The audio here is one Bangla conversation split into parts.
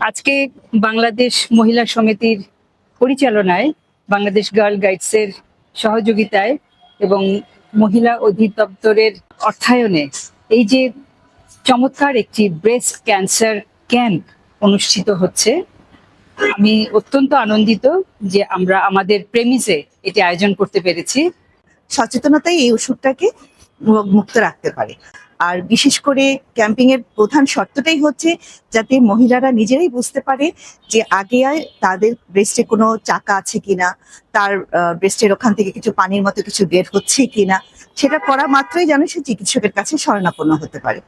আজকে বাংলাদেশ মহিলা সমিতির পরিচালনায় বাংলাদেশ গার্ল গাইডসের সহযোগিতায় এবং মহিলা অধিদপ্তরের অর্থায়নে এই যে চমৎকার একটি ব্রেস্ট ক্যান্সার ক্যাম্প অনুষ্ঠিত হচ্ছে, আমি অত্যন্ত আনন্দিত যে আমরা আমাদের প্রেমিসে এটি আয়োজন করতে পেরেছি। সচেতনতাই এই ওষুধটাকে মুক্ত রাখতে পারে। আর বিশেষ করে ক্যাম্পিং এর প্রধান শর্তটাই হচ্ছে যাতে মহিলারা নিজেরাই বুঝতে পারে যে আগে তাদের ব্রেস্টে কোনো চাকা আছে কিনা, তার ব্রেস্টের ওখান থেকে কিছু পানির মতো কিছু বের হচ্ছে কিনা, সেটা করা মাত্রই যেন সে চিকিৎসকের কাছে শরণাপন্ন হতে পারে।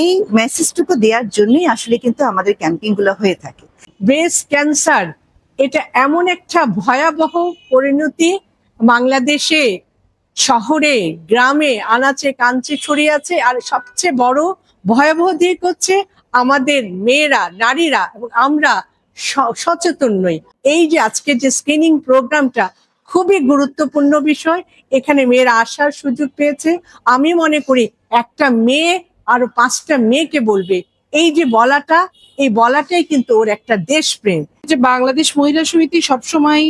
এই মেসেজটুকু দেওয়ার জন্যই আসলে কিন্তু আমাদের ক্যাম্পিংগুলো হয়ে থাকে। ব্রেস্ট ক্যান্সার এটা এমন একটা ভয়াবহ পরিণতি বাংলাদেশে শহরে, গ্রামে, আনাচে, কাঞ্চে ছড়িয়ে আছে। আর সবচেয়ে বড় ভয়াবহ দিক হচ্ছে আমাদের মেয়েরা, নারীরা এবং আমরা সচেতন নই। এই যে আজকে যে স্ক্রিনিং প্রোগ্রামটা খুবই গুরুত্বপূর্ণ বিষয়। এখানে মেয়েরা আসার সুযোগ পেয়েছে। আমি মনে করি একটা মেয়ে আরও পাঁচটা মেয়েকে বলবে। এই যে বলাটা, এই বলাটাই কিন্তু ওর একটা দেশপ্রেম। যে বাংলাদেশ মহিলা সমিতি সবসময়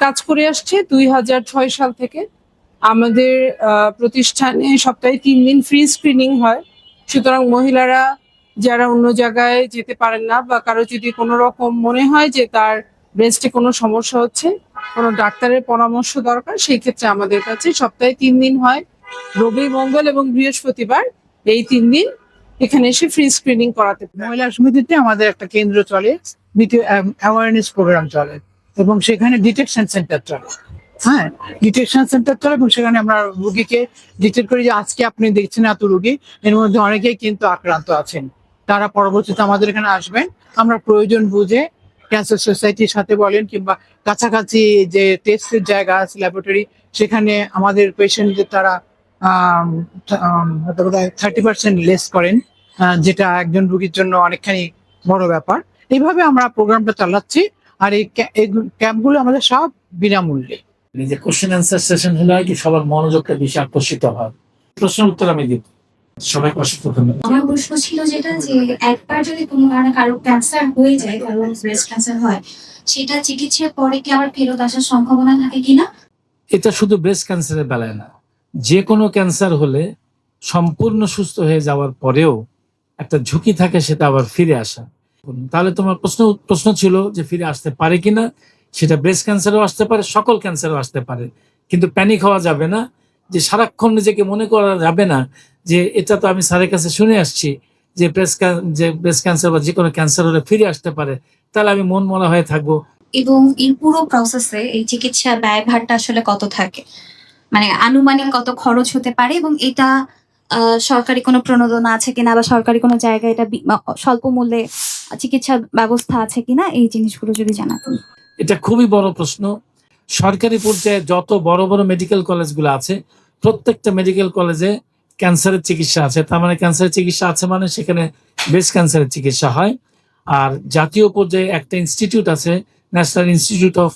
কাজ করে আসছে দুই হাজার ছয় সাল থেকে। আমাদের প্রতিষ্ঠানে সপ্তাহে তিন দিন ফ্রি স্ক্রিনিং হয়। সুতরাং মহিলারা যারা অন্য জায়গায় যেতে পারেন না বা কারও যদি কোনো রকম মনে হয় যে তার ব্রেস্টে কোনো সমস্যা হচ্ছে, কোনো ডাক্তারের পরামর্শ দরকার, সেই ক্ষেত্রে আমাদের কাছে সপ্তাহে তিন দিন হয়। রবি, মঙ্গল এবং বৃহস্পতিবার এই তিন দিন এখানে এসে ফ্রি স্ক্রিনিং করাতে মহিলা সমিতিতে আমাদের একটা কেন্দ্র চলে অ্যাওয়ারনেস প্রোগ্রাম চলে এবং সেখানে ডিটেকশন সেন্টার চলে। হ্যাঁ ডিটেকশন সেন্টার চলে এবং সেখানে আমরা রুগীকে ডিটেক্ট করি যে আজকে আপনি দেখছেন এত রুগী, এর মধ্যে অনেকেই কিন্তু আক্রান্ত আছেন। তারা পরবর্তীতে আমাদের এখানে আসবেন। আমরা প্রয়োজন বুঝে ক্যান্সার সোসাইটির সাথে বলেন কিংবা কাছাকাছি যে টেস্টের জায়গা আছে ল্যাবরেটরি সেখানে আমাদের পেশেন্টদের তারা থার্টি পার্সেন্ট লেস করেন যেটা একজন রুগীর জন্য অনেকখানি বড় ব্যাপার। এইভাবে আমরা প্রোগ্রামটা চালাচ্ছি। আর এই ক্যা- এই ক্যাম্পগুলো আমাদের সব বিনামূল্যে। এই যে কোশ্চেন অ্যান্সার সেশন হলে হয় কি সবার মনোযোগটা বেশি আকর্ষিত হয়? প্রশ্নের উত্তর আমি দিব। সবাইকে অসংখ্য ধন্যবাদ। আমার প্রশ্ন ছিল যেটা যে একবার যদি কোনো কারণে কারও ক্যান্সার হয়ে যায় কারও ব্রেস্ট ক্যান্সার হয় সেটা চিকিৎসার পরে কি আবার ফেরত আসার সম্ভাবনা থাকে কিনা? এটা শুধু ব্রেস্ট ক্যান্সারের বেলায় না। যে কোনো ক্যান্সার হলে সম্পূর্ণ সুস্থ হয়ে যাওয়ার পরেও একটা ঝুঁকি থাকে সেটা আবার ফিরে আসা। তাহলে তোমার প্রশ্ন প্রশ্ন ছিল যে ফিরে আসতে পারে কিনা? সেটা ব্রেস্ট ক্যান্সারও আসতে পারে, সকল ক্যান্সারও আসতে পারে। কিন্তু প্যানিক হওয়া যাবে না, যে সারাক্ষণ নিজেকে মনে করা যাবে না, যে এটা তো আমি স্যারের কাছে শুনে আসছি, যে ব্রেস্ট যে ব্রেস্ট ক্যান্সার বা যে কোনো ক্যান্সার হলে ফিরে আসতে পারে, তাহলে আমি মন মরা হয়ে থাকব। এবং এই পুরো প্রসেসে এই চিকিৎসা ব্যয়ভারটা আসলে কত থাকে? মানে আনুমানিক কত খরচ হতে পারে এবং এটা সরকারি কোনো প্রণোদনা আছে কিনা বা সরকারি কোনো জায়গায় এটা স্বল্প মূল্যে চিকিৎসা ব্যবস্থা আছে কিনা? এই জিনিসগুলো যদি জানাতেন। এটা খুবই বড় প্রশ্ন। সরকারি পর্যায়ে যত বড় বড় মেডিকেল কলেজগুলো আছে, প্রত্যেকটা মেডিকেল কলেজে ক্যান্সারের চিকিৎসা আছে। তার মানে ক্যান্সারের চিকিৎসা আছে মানে সেখানে ব্রেস্ট ক্যান্সারের চিকিৎসা হয়। আর জাতীয় পর্যায়ে একটা ইনস্টিটিউট আছে national institute of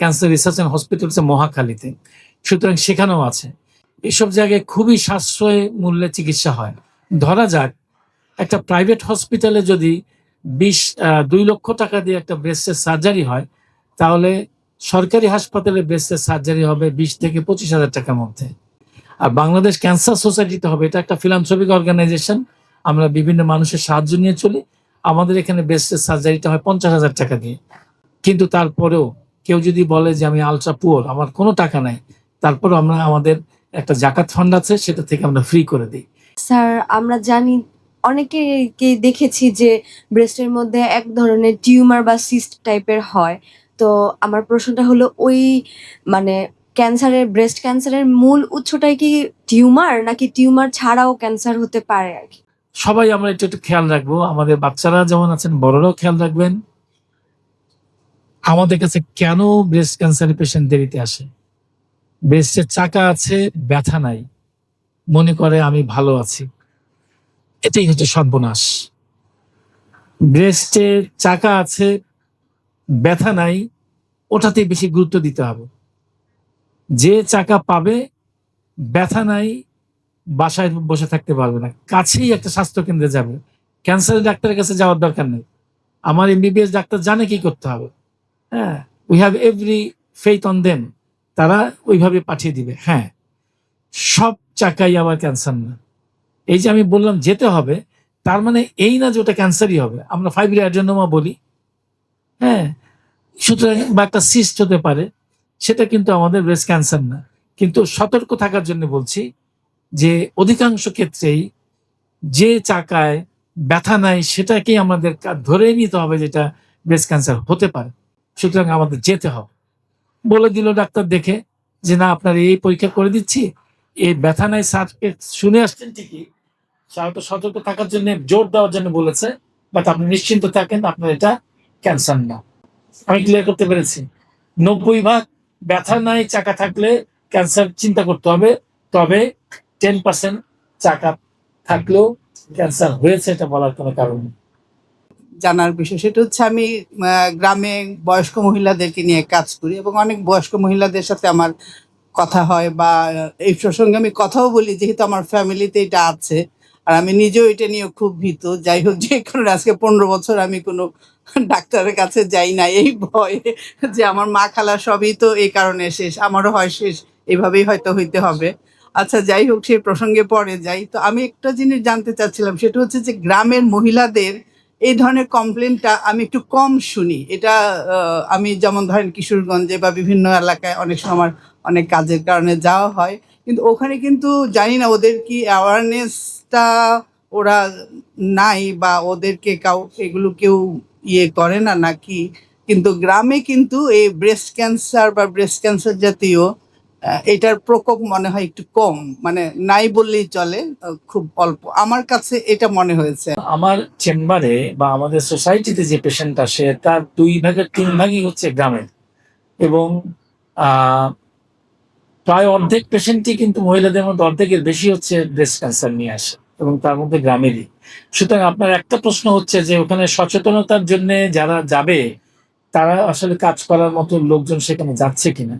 cancer research and hospitals মহাখালীতে। সুতরাং সেখানেও আছে। এসব জায়গায় খুবই সাশ্রয় মূল্যে চিকিৎসা হয়। ধরা যাক, একটা প্রাইভেট হসপিটালে যদি বিশ দুই লক্ষ টাকা দিয়ে একটা ব্রেস্টের সার্জারি হয় তাহলে সরকারি হাসপাতালে ব্রেস্টের সার্জারি হবে বিশ থেকে পঁচিশ হাজার টাকার মধ্যে। আর বাংলাদেশ ক্যান্সার সোসাইটিতে হবে, এটা একটা ফিলান্থ্রপিক অর্গানাইজেশন। আমরা বিভিন্ন মানুষের সাহায্য নিয়ে চলি। আমাদের এখানে ব্রেস্টের সার্জারিটা হয় পঞ্চাশ হাজার টাকা দিয়ে। কিন্তু তারপরেও কেউ যদি বলে যে আমি আলট্রা পুয়ার, আমার কোনো টাকা নাই। তারপরেও আমরা আমাদের একটা জাকাত ফান্ড আছে, সেটা থেকে আমরা ফ্রি করে দিই। স্যার, আমরা জানি অনেকেকে দেখেছি যে ব্রেস্টের মধ্যে এক ধরনের টিউমার বা সিস্ট টাইপের হয়। তো আমার প্রশ্নটা হলো, ওই মানে ক্যান্সারের ব্রেস্ট ক্যান্সারের মূল উৎসটাই কি টিউমার, নাকি টিউমার ছাড়াও ক্যান্সার হতে পারে আর কি? সবাই আমরা একটু একটু খেয়াল রাখব। আমাদের বাচ্চারা যেমন আছেন, বড়রাও খেয়াল রাখবেন। আমাদের কাছে কেন ব্রেস্ট ক্যান্সারের পেশেন্ট দেরিতে আসে? ব্রেস্টের চাকা আছে, ব্যথা নাই। মনে করে আমি ভালো আছি। এটাই হচ্ছে সর্বনাশ। ব্রেস্টের চাকা আছে ব্যথা নাই, ওটাতে বেশি গুরুত্ব দিতে হবে। যে চাকা পাবে, ব্যথা নাই, বাসায় বসে থাকতে পারবে না। কাছেই একটা স্বাস্থ্য কেন্দ্রে যাবে। ক্যান্সারের ডাক্তারের কাছে যাওয়ার দরকার নেই। আমার এমবিবিএস ডাক্তার জানে কি করতে হবে। হ্যাঁ we have every faith on them তারা ওইভাবে পাঠিয়ে দিবে। হ্যাঁ সব চাকাই আবার ক্যান্সার না। এই যে আমি বললাম যেতে হবে, তার মানে এই না যে ওটা ক্যান্সারই হবে। আমরা ফাইব্রি অ্যাডেনোমা বলি। হ্যাঁ সুতরাং বা একটা সিস্ট হতে পারে, সেটা কিন্তু আমাদের ব্রেস্ট ক্যান্সার না। কিন্তু সতর্ক থাকার জন্য বলছি যে অধিকাংশ ক্ষেত্রেই যে চাকায় ব্যথা নাই, সেটাকেই আমাদের ধরে নিতে হবে যেটা ব্রেস্ট ক্যান্সার হতে পারে। সুতরাং আমাদের যেতে হবে। বলে দিল ডাক্তার দেখে যে, না, আপনার এই পরীক্ষা করে দিচ্ছি। এই ব্যথা নাই স্যারকে শুনে আসছেন ঠিকই। স্যার তো সতর্ক থাকার জন্য জোর দেওয়ার জন্য বলেছে, বাট আপনি নিশ্চিন্ত থাকেন, আপনার এটা ক্যান্সার না। আমি ক্লিয়ার করতে পেরেছি। নব্বই ভাগ ব্যথা নাই, চাকা থাকলে ক্যান্সার চিন্তা করতে হবে। তবে টেন পার্সেন্ট চাকা থাকলেও ক্যান্সার হয়েছে এটা বলার কোনো কারণ নেই। জানার বিষয় সেটা হচ্ছে আমি গ্রামে বয়স্ক মহিলাদেরকে নিয়ে কাজ করি এবং অনেক বয়স্ক মহিলাদের সাথে আমার কথা হয় বা এই প্রসঙ্গে আমি কথাও বলি, যেহেতু আমার ফ্যামিলিতে এটা আছে। আর আমি নিজেও এটা নিয়ে খুব ভীত। যাই হোক, যে কারণে আজকে পনেরো বছর আমি কোনো ডাক্তারের কাছে যাই না, এই ভয়ে যে আমার মা খালা সবই তো এই কারণে শেষ, আমারও হয় শেষ, এভাবেই হয়তো হইতে হবে। আচ্ছা যাই হোক সেই প্রসঙ্গে পরে যাই। তো আমি একটা জিনিস জানতে চাচ্ছিলাম, সেটা হচ্ছে যে গ্রামের মহিলাদের এই ধরনের কমপ্লেনটা আমি একটু কম শুনি। এটা আমি যেমন ধরেন কিশোরগঞ্জে বা বিভিন্ন এলাকায় অনেক সময় আমার অনেক কাজের কারণে যাওয়া হয়, কিন্তু ওখানে কিন্তু জানি না ওদের কি অ্যাওয়ারনেসটা ওরা নাই বা ওদেরকে কাউ, এগুলো কেউ ইয়ে করে না নাকি? কিন্তু গ্রামে কিন্তু এই ব্রেস্ট ক্যান্সার বা ব্রেস্ট ক্যান্সার জাতীয় এটার প্রকোপ মনে হয় একটু কম। মানে নাই বললেই চলে খুব অল্প। আমার কাছে এটা মনে হয়েছে। আমার চেম্বারে বা আমাদের সোসাইটিতে যে পেশেন্ট আসে, তার দুই ভাগের তিন ভাগই হচ্ছে গ্রামের এবং প্রায় অর্ধেক পেশেন্টই কিন্তু মহিলাদের মধ্যে অর্ধেকের বেশি হচ্ছে ব্রেস্ট ক্যান্সার নিয়ে আসে। এবং তার মধ্যে গ্রামেরই। সুতরাং আপনার একটা প্রশ্ন হচ্ছে যে, ওখানে সচেতনতার জন্য যারা যাবে, তারা আসলে কাজ করার মতো লোকজন সেখানে যাচ্ছে কিনা?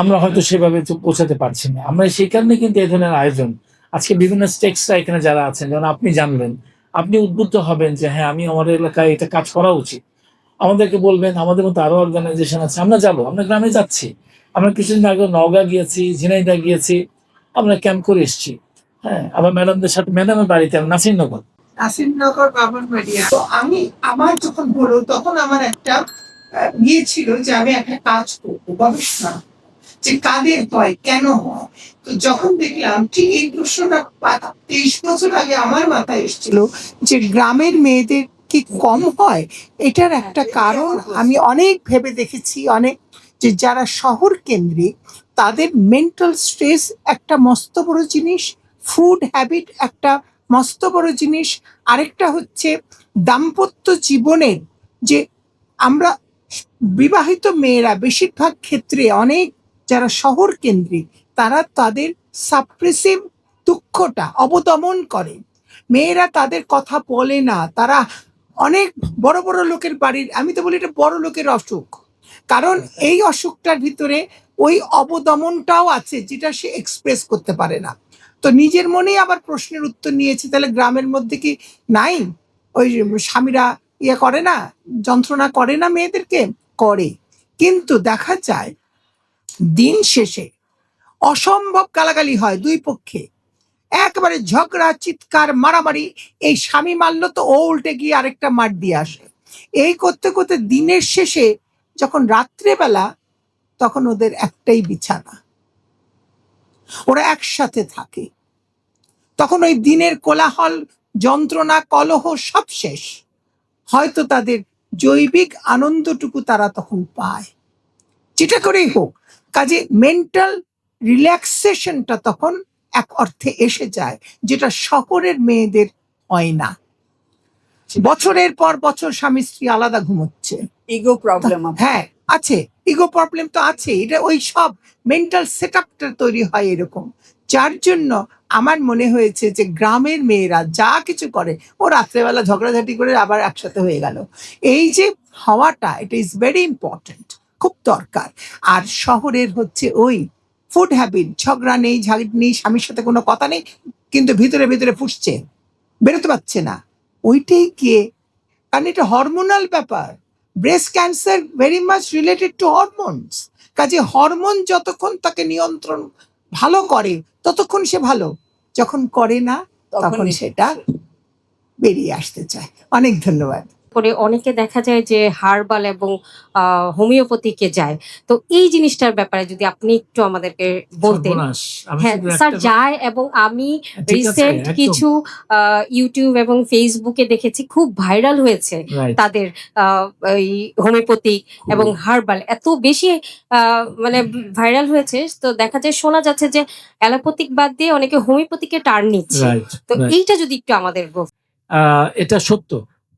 আমরা হয়তো সেভাবে পৌঁছাতে পারছি না। আমরা সেই কারণে কিন্তু এই ধরনের আয়োজন। আজকে বিভিন্ন স্টেক্সরা এখানে যারা আছেন, যেমন আপনি জানলেন, আপনি উদ্বুদ্ধ হবেন যে হ্যাঁ আমি আমার এলাকায় এটা কাজ করা উচিত। আমাদেরকে বলবেন, আমাদের মতো আরও অর্গানাইজেশন আছে, আমরা যাব, আমরা গ্রামে যাচ্ছি। আমরা কিছুদিন আগে নওগাঁ গিয়েছি ঝিনাইদা গিয়েছি, আমরা ক্যাম্প করে এসেছি। হ্যাঁ আবার ম্যাডামদের সাথে, ম্যাডামের বাড়িতে নাসিরনগর? আসিমনগর বাবন মারিয়া তো আমি, আমার যখন হলো, তখন আমার একটা ইয়ে ছিল যে আমি একটা কাজ করব, গবেষণা। যে কাদের হয় কেন হয় তো যখন দেখলাম, ঠিক এই প্রশ্নটা তেইশ বছর আগে আমার মাথায় এসেছিল যে গ্রামের মেয়েদের কি কম হয়? এটার একটা কারণ আমি অনেক ভেবে দেখেছি, অনেক, যে যারা শহর কেন্দ্রিক, তাদের মেন্টাল স্ট্রেস একটা মস্ত বড় জিনিস। ফুড হ্যাবিট একটা মস্ত বড় জিনিস। আরেকটা হচ্ছে দাম্পত্য জীবনের যে আমরা বিবাহিত মেয়েরা বেশিরভাগ ক্ষেত্রে অনেক যারা শহর কেন্দ্রিক, তারা তাদের সাপ্রেসিভ দুঃখটা অবদমন করে। মেয়েরা তাদের কথা বলে না। তারা অনেক বড় বড় লোকের বাড়ির, আমি তো বলি এটা বড় লোকের অসুখ। কারণ এই অসুখটার ভিতরে ওই অবদমনটাও আছে যেটা সে এক্সপ্রেস করতে পারে না। তো নিজের মনেই আবার প্রশ্নের উত্তর নিয়েছে, তাহলে গ্রামের মধ্যে কি নাই? ওই স্বামীরা ইয়ে করে না, যন্ত্রণা করে না মেয়েদেরকে? করে। কিন্তু দেখা যায়, দিন শেষে অসম্ভব গালাগালি হয় দুই পক্ষে। একবারে ঝগড়া, চিৎকার, মারামারি, এই স্বামী মারলো তো ও উল্টে গিয়ে আরেকটা মার দিয়ে আসে। এই করতে করতে দিনের শেষে যখন রাত্রেবেলা, তখন ওদের একটাই বিছানা। ওরা একসাথে থাকে। তখন ওই দিনের কোলাহল যন্ত্রণা কলহ সব শেষ। হয়তো তাদের জৈবিক আনন্দটুকু তারা তখন পায়। যেটা করেই হোক কাজে মেন্টাল রিল্যাক্সেশনটা তখন এক অর্থে এসে যায় যেটা শহরের মেয়েদের হয় না। বছরের পর বছর স্বামী স্ত্রী আলাদা ঘুমোচ্ছে। ইগো প্রবলেম হ্যাঁ আছে। ইগো প্রবলেম তো আছে। এটা ওই সব মেন্টাল সেট আপটা তৈরি হয় এরকম। যার জন্য আমার মনে হয়েছে যে গ্রামের মেয়েরা যা কিছু করে, ও রাত্রেবেলা ঝগড়াঝাটি করে আবার একসাথে হয়ে গেল। এই যে হওয়াটা এটা ইজ ভেরি ইম্পর্টেন্ট খুব দরকার। আর শহরের হচ্ছে ওই ফুড হ্যাবিট ঝগড়া নেই ঝাড় নেই, স্বামীর সাথে কোনো কথা নেই, কিন্তু ভিতরে ভিতরে ফুসছে, বেরোতে পারছে না। ওইটাই গিয়ে, কারণ এটা হরমোনাল ব্যাপার। Breast cancer very much related to hormones কাজে হরমোন যতক্ষণ তাকে নিয়ন্ত্রণ ভালো করে, ততক্ষণ সে ভালো। যখন করে না তখন সেটা বেরিয়ে আসতে চায়। অনেক ধন্যবাদ। করে অনেকে দেখা যায় যে হার্বাল এবং হোমিওপ্যাথিকে যায়। তো এই জিনিসটার ব্যাপারে যদি আপনি একটু আমাদেরকে বলতেন। হ্যাঁ স্যার যায় এবং আমি রিসেন্ট কিছু ইউটিউব এবং ফেসবুকে দেখেছি খুব ভাইরাল হয়েছে তাদের আহ, এই হোমিওপ্যাথিক এবং হার্বাল। এত বেশি আহ, মানে ভাইরাল হয়েছে তো দেখা যায় শোনা যাচ্ছে যে অ্যালোপ্যাথিক বাদ দিয়ে অনেকে হোমিওপ্যাথিকে টার্ন নিচ্ছে। তো এইটা যদি একটু আমাদের এটা সত্য।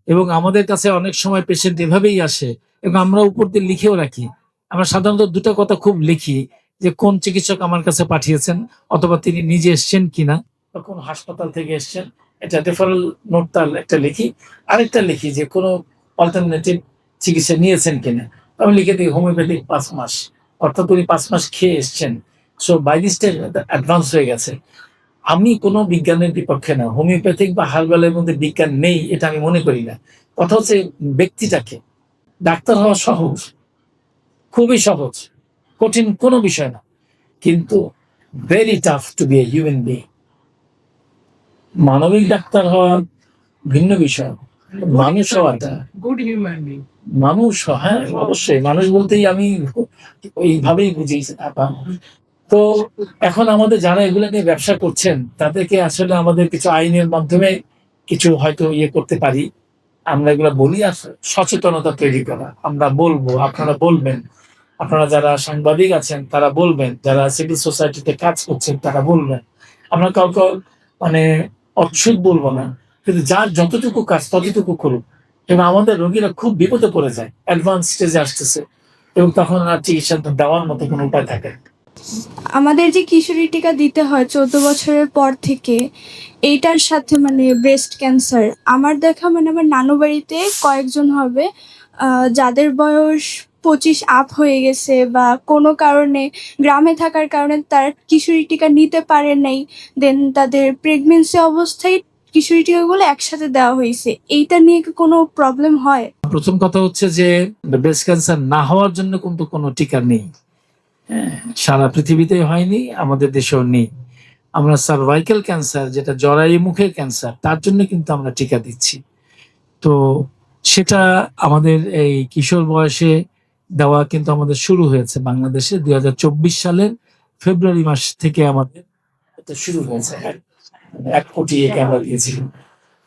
এবং আমাদের কাছে অনেক সময় পেশেন্ট এভাবেই আসে এবং আমরা উপর দিয়ে লিখেও রাখি। আমরা সাধারণত দুটো কথা খুব লিখি যে, কোন চিকিৎসক আমার কাছে পাঠিয়েছেন অথবা তিনি নিজে এসছেন কিনা বা কোন হাসপাতাল থেকে এসছেন, এটা রেফারেল নোটটা একটা লিখি। আরেকটা লিখি যে, কোনো অল্টারনেটিভ চিকিৎসা নিয়েছেন কিনা। আমি লিখে দিই হোমিওপ্যাথিক পাঁচ মাস। অর্থাৎ উনি পাঁচ মাস খেয়ে এসছেন। So by this time advance হয়ে গেছে। আমি কোনো বিজ্ঞানের বিপক্ষে না হোমিওপ্যাথিক বা হার্বালের মধ্যে বিজ্ঞান নেই এটা আমি মনে করি না। কথা হচ্ছে ব্যক্তিটাকে ডাক্তার হওয়া সহজ খুবই সহজ কঠিন কোনো বিষয় না কিন্তু very tough to be a human being মানবিক ডাক্তার হওয়া ভিন্ন বিষয় মানুষ হওয়াটা। গুড হিউম্যান বিং মানুষ হ্যাঁ অবশ্যই মানুষ বলতেই আমি ওইভাবেই বুঝি। তো এখন আমাদের যারা এগুলো নিয়ে ব্যবসা করছেন, তাদেরকে আসলে আমাদের কিছু আইনের মাধ্যমে কিছু হয়তো ইয়ে করতে পারি। আমরা এগুলো বলি আর সচেতনতা তৈরি করা। আমরা বলব, আপনারা বলবেন। আপনারা যারা সাংবাদিক আছেন, তারা বলবেন। যারা সিভিল সোসাইটিতে কাজ করছেন, তারা বলবেন। আমরা কাউকে মানে অচ্ছুত বলব না। কিন্তু যার যতটুকু কাজ, ততটুকু করুক। এবং আমাদের রোগীরা খুব বিপদে পড়ে যায়। অ্যাডভান্স স্টেজে আসতেছে। এবং তখন আর চিকিৎসা দেওয়ার মতো কোনো উপায় থাকে না। আমাদের যে কিশোরী টিকা দিতে হয় চোদ্দ বছরের পর থেকে, এইটার সাথে মানে ব্রেস্ট ক্যান্সার আমার দেখা মানে আমার নানু বাড়িতে কয়েকজন হবে যাদের বয়স পঁচিশ আপ হয়ে গেছে বা কোনো কারণে গ্রামে থাকার কারণে তার কিশোরী টিকা নিতে পারে নাই দেন তাদের প্রেগনেন্সি অবস্থায় কিশোরী টিকাগুলো একসাথে দেওয়া হয়েছে। এইটা নিয়ে কি কোনো প্রবলেম হয়? প্রথম কথা হচ্ছে যে ব্রেস্ট ক্যান্সার না হওয়ার জন্য কিন্তু কোনো টিকা নেই। সারা পৃথিবীতে হয়নি, আমাদের দেশেও নেই। আমরা সার্ভাইকাল ক্যান্সার যেটা জরায়ু মুখের ক্যান্সার তার জন্য কিন্তু আমরা টিকা দিচ্ছি। তো সেটা আমাদের এই কিশোর বয়সে দেওয়া কিন্তু আমাদের শুরু হয়েছে বাংলাদেশে দুই হাজার চব্বিশ সালের ফেব্রুয়ারি মাস থেকে আমাদের শুরু হয়েছে। এক- কোটি একে আমরা দিয়েছিলাম।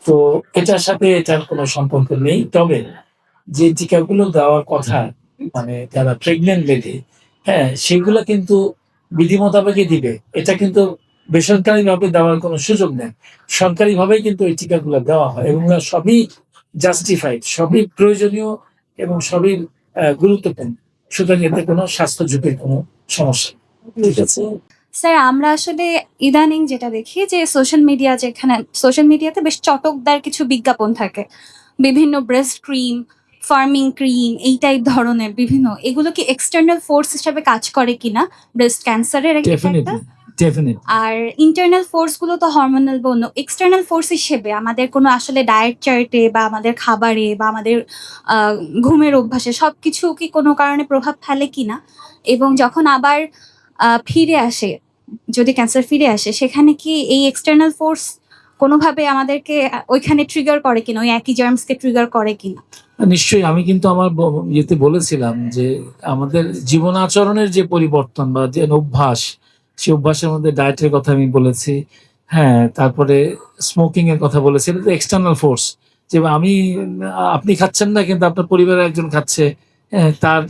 তো এটার সাথে এটার কোনো সম্পর্ক নেই। তবে যে টিকাগুলো দেওয়ার কথা মানে যারা প্রেগনেন্ট লেডি হ্যাঁ সেগুলো কিন্তু বিধি মোতাবেকই দিবে। এটা কিন্তু বেসরকারি ভাবে দেওয়ার কোনো সুযোগ নেই। সরকারি ভাবেই কিন্তু এই টিকাগুলো দেওয়া হয় এবং সবই জাস্টিফাইড সবই প্রয়োজনীয় এবং সবই গুরুত্বপূর্ণ। সুতরাং এতে কোনো স্বাস্থ্য ঝুঁকির কোনো সমস্যা ঠিক আছে। স্যার আমরা আসলে ইদানিং যেটা দেখি যে সোশ্যাল মিডিয়া যেখানে সোশ্যাল মিডিয়াতে বেশ চটকদার কিছু বিজ্ঞাপন থাকে। বিভিন্ন ব্রেস্ট ক্রিম ফার্মিং ক্রিম এই টাইপ ধরনের বিভিন্ন এগুলো কি এক্সটার্নাল ফোর্স হিসাবে কাজ করে কিনা ব্রেস্ট ক্যান্সারের একটা আর ইন্টারনাল ফোর্সগুলো তো হরমোনাল বা অন্য এক্সটার্নাল ফোর্স হিসেবে আমাদের কোনো আসলে ডায়েট চার্টে বা আমাদের খাবারে বা আমাদের ঘুমের অভ্যাসে সব কিছু কি কোনো কারণে প্রভাব ফেলে কিনা? এবং যখন আবার ফিরে আসে যদি ক্যান্সার ফিরে আসে সেখানে কি এই এক্সটার্নাল ফোর্স কোনোভাবে আমাদেরকে ওইখানে ট্রিগার করে কিনা? ওই একই জার্মসকে ট্রিগার করে কিনা? নিশ্চয়ই আমি কিন্তু আমার ইয়েতে বলেছিলাম যে আমাদের জীবন আচরণের যে পরিবর্তন বা যে অভ্যাস সেই অভ্যাসের মধ্যে ডায়েটের কথা আমি বলেছি হ্যাঁ তারপরে স্মোকিং এর কথা বলেছি এটা তো এক্সটার্নাল ফোর্স যে আমি আপনি খাচ্ছেন না কিন্তু আপনার পরিবারের একজন খাচ্ছে হ্যাঁ, তার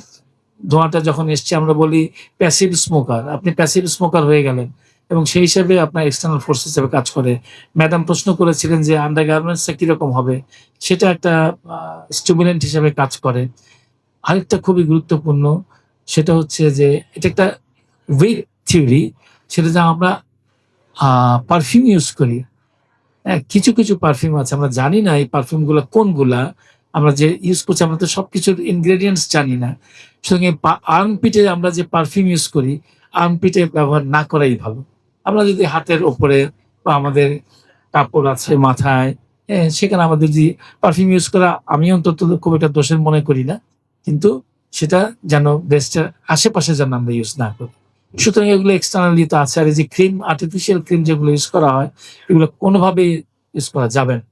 ধোঁয়াটা যখন এসছে আমরা বলি প্যাসিভ স্মোকার আপনি প্যাসিভ স্মোকার হয়ে গেলেন। এবং সেই হিসাবে আপনার এক্সটার্নাল ফোর্স হিসেবে কাজ করে। ম্যাডাম প্রশ্ন করেছিলেন যে আন্ডার গার্মেন্টসটা কীরকম হবে? সেটা একটা স্টিমুলেন্ট হিসাবে কাজ করে। আরেকটা খুবই গুরুত্বপূর্ণ, সেটা হচ্ছে যে, এটা একটা উইক থিওরি সেটা যে আমরা পারফিউম ইউজ করি। হ্যাঁ কিছু কিছু পারফিউম আছে, আমরা জানি না এই পারফিউমগুলো কোনগুলা। আমরা যে ইউজ করছি, আমরা তো সব কিছুর ইনগ্রেডিয়েন্টস জানি না। সুতরাং আর্মপিটে আমরা যে পারফিউম ইউজ করি আর্মপিটে ব্যবহার না করাই ভালো। আমরা যদি হাতের ওপরে বা আমাদের কাপড় আছে মাথায় হ্যাঁ, সেখানে আমাদের যে পারফিউম ইউজ করা আমি অন্তত খুব একটা দোষের মনে করি না। কিন্তু সেটা যেন ব্রেস্টের আশেপাশে যেন আমরা ইউজ না করি। সুতরাং এগুলো এক্সটার্নালি তো আছে। আর এই যে ক্রিম আর্টিফিশিয়াল ক্রিম যেগুলো ইউজ করা হয় এগুলো কোনোভাবে ইউজ করা যাবে না।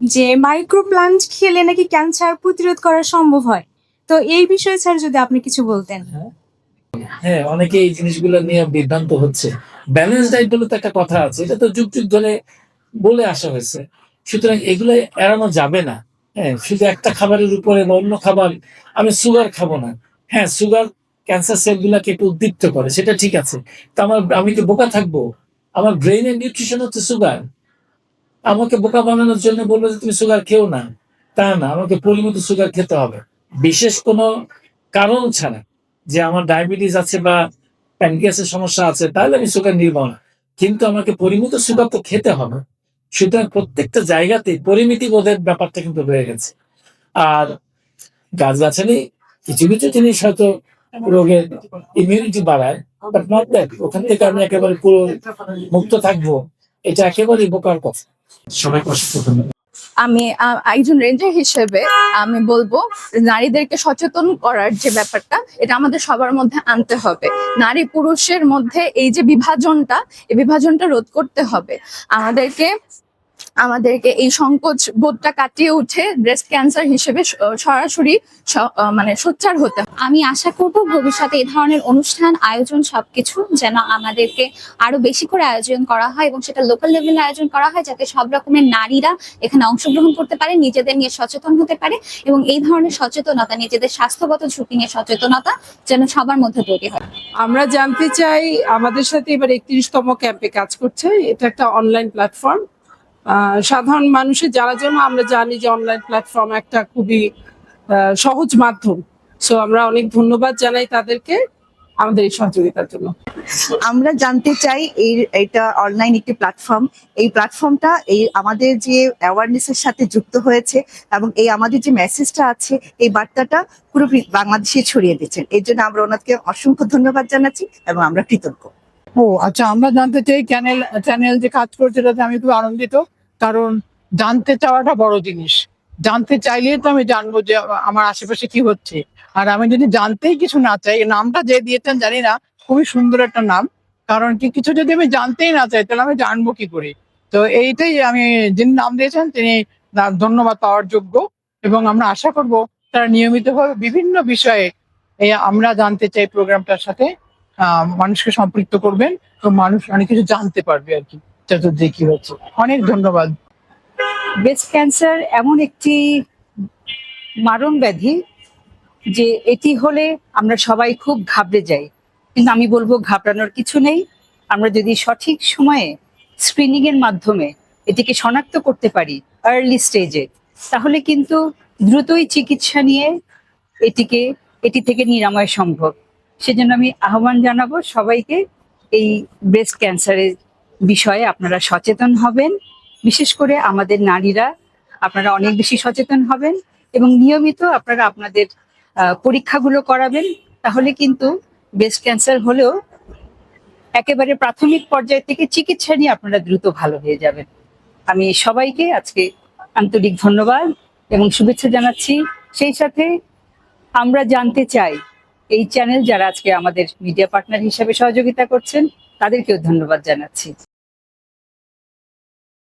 যে মাইক্রোপ্লান্ট খেলে নাকি ক্যান্সার প্রতিরোধ করা সম্ভব হয়? তো এই বিষয়ে স্যার যদি আপনি কিছু বলতেন। হ্যাঁ অনেকে এই জিনিসগুলো নিয়ে বিভ্রান্ত হচ্ছে। ব্যালেন্স ডায়েট বলে তো একটা কথা আছে, এটা তো যুগ যুগ ধরে বলে আসা হয়েছে। সুতরাং এগুলো এড়ানো যাবে না। হ্যাঁ শুধু একটা খাবারের উপরে বা অন্য খাবার, আমি সুগার খাব না। হ্যাঁ সুগার ক্যান্সার সেলগুলোকে একটু উদ্দীপ্ত করে, সেটা ঠিক আছে। তা আমার, আমি কি বোকা থাকব? আমার ব্রেনের নিউট্রিশন হচ্ছে সুগার আমাকে বোকা বানানোর জন্য বলল যে তুমি সুগার খেও না। তা না, আমাকে পরিমিত সুগার খেতে হবে। বিশেষ কোনো কারণ ছাড়া। যে আমার ডায়াবেটিস আছে বা প্যানক্রিয়াসের সমস্যা আছে, তাহলে আমি সুগার নির্ব না। কিন্তু আমাকে পরিমিত সুগার তো খেতে হবে। সুতরাং প্রত্যেকটা জায়গাতে পরিমিতি বোধের ব্যাপারটা কিন্তু রয়ে গেছে। আর গাছগাছালি কিছু কিছু জিনিস হয়তো রোগের ইমিউনিটি বাড়ায় বাট নট ওখান থেকে আমি একেবারে পুরো মুক্ত থাকব, এটা একেবারেই বোকার কথা সবাই কষ্ট ধন্যবাদ। আমি একজন রেঞ্জার হিসেবে আমি বলব নারীদেরকে সচেতন করার যে ব্যাপারটা, এটা আমাদের সবার মধ্যে আনতে হবে। নারী পুরুষের মধ্যে এই যে বিভাজনটা, এই বিভাজনটা রোধ করতে হবে। আমাদেরকে আমাদেরকে এই সংকোচ বোধটা কাটিয়ে উঠে ব্রেস্ট ক্যান্সার হিসেবে স- সরাসরি স- আহ, মানে সোচ্চার হতে আমি আশা করব ভবিষ্যতে এই ধরনের অনুষ্ঠান আয়োজন সবকিছু যেন আমাদেরকে আরও বেশি করে আয়োজন করা হয় এবং সেটা লোকাল লেভেলে আয়োজন করা হয় যাতে সব রকমের নারীরা এখানে অংশগ্রহণ করতে পারে নিজেদের নিয়ে সচেতন হতে পারে এবং এই ধরনের সচেতনতা নিজেদের স্বাস্থ্যগত ঝুঁকি নিয়ে সচেতনতা যেন সবার মধ্যে তৈরি হয়। আমরা জানতে চাই আমাদের সাথে এবার একত্রিশতম ক্যাম্পে কাজ করছে এটা একটা অনলাইন প্ল্যাটফর্ম সাধারণ মানুষের জানার জন্য আমরা জানি যে অনলাইন প্ল্যাটফর্ম একটা খুবই আহ, সহজ মাধ্যম। সো আমরা অনেক ধন্যবাদ জানাই তাদেরকে আমাদের এই সহযোগিতার জন্য। আমরা জানতে চাই এই এটা অনলাইন একটি প্ল্যাটফর্ম এই প্ল্যাটফর্মটা এই আমাদের যে অ্যাওয়ারনেস এর সাথে যুক্ত হয়েছে এবং এই আমাদের যে মেসেজটা আছে এই বার্তাটা পুরো বাংলাদেশে ছড়িয়ে দিচ্ছেন এর জন্য আমরা ওনাকে অসংখ্য ধন্যবাদ জানাচ্ছি এবং আমরা কৃতজ্ঞ। ও আচ্ছা আমরা জানতে চাই চ্যানেল চ্যানেল যে কাজ করছে তাতে আমি খুব আনন্দিত। কারণ জানতে চাওয়াটা বড় জিনিস। জানতে চাইলে তো আমি জানব যে আমার আশেপাশে কি হচ্ছে। আর আমি যদি জানতেই কিছু না চাই নামটা যে দিয়েছেন জানি না, খুবই সুন্দর একটা নাম। কারণ কি কিছু যদি আমি জানতেই না চাই, তাহলে আমি জানব কি করে? তো এইটাই আমি যিনি নাম দিয়েছেন, তিনি ধন্যবাদ পাওয়ার যোগ্য। এবং আমরা আশা করব তারা নিয়মিতভাবে বিভিন্ন বিষয়ে এই আমরা জানতে চাই প্রোগ্রামটার সাথে মানুষকে সম্পৃক্ত করবেন। তো মানুষ অনেক কিছু জানতে পারবে আর কি। চতুর্দিকে হচ্ছে। অনেক ধন্যবাদ। ব্রেস্ট ক্যান্সার এমন একটি মারণ ব্যাধি যে এটি হলে আমরা সবাই খুব ঘাবড়ে যাই। কিন্তু আমি বলব ঘাবড়ানোর কিছু নেই। আমরা যদি সঠিক সময়ে স্ক্রিনিং এর মাধ্যমে এটিকে শনাক্ত করতে পারি আর্লি স্টেজে তাহলে কিন্তু দ্রুতই চিকিৎসা নিয়ে এটিকে, এটি থেকে নিরাময় সম্ভব। সেজন্য আমি আহ্বান জানাব সবাইকে এই ব্রেস্ট ক্যান্সারের বিষয়ে আপনারা সচেতন হবেন। বিশেষ করে আমাদের নারীরা আপনারা অনেক বেশি সচেতন হবেন এবং নিয়মিত আপনারা আপনাদের পরীক্ষাগুলো করাবেন। তাহলে কিন্তু ব্রেস্ট ক্যান্সার হলেও একেবারে প্রাথমিক পর্যায় থেকে চিকিৎসা নিয়ে আপনারা দ্রুত ভালো হয়ে যাবেন। আমি সবাইকে আজকে আন্তরিক ধন্যবাদ এবং শুভেচ্ছা জানাচ্ছি। সেই সাথে আমরা জানতে চাই, এই চ্যানেল যারা আজকে আমাদের মিডিয়া পার্টনার হিসেবে সহযোগিতা করছেন, তাদেরকেও ধন্যবাদ জানাচ্ছি।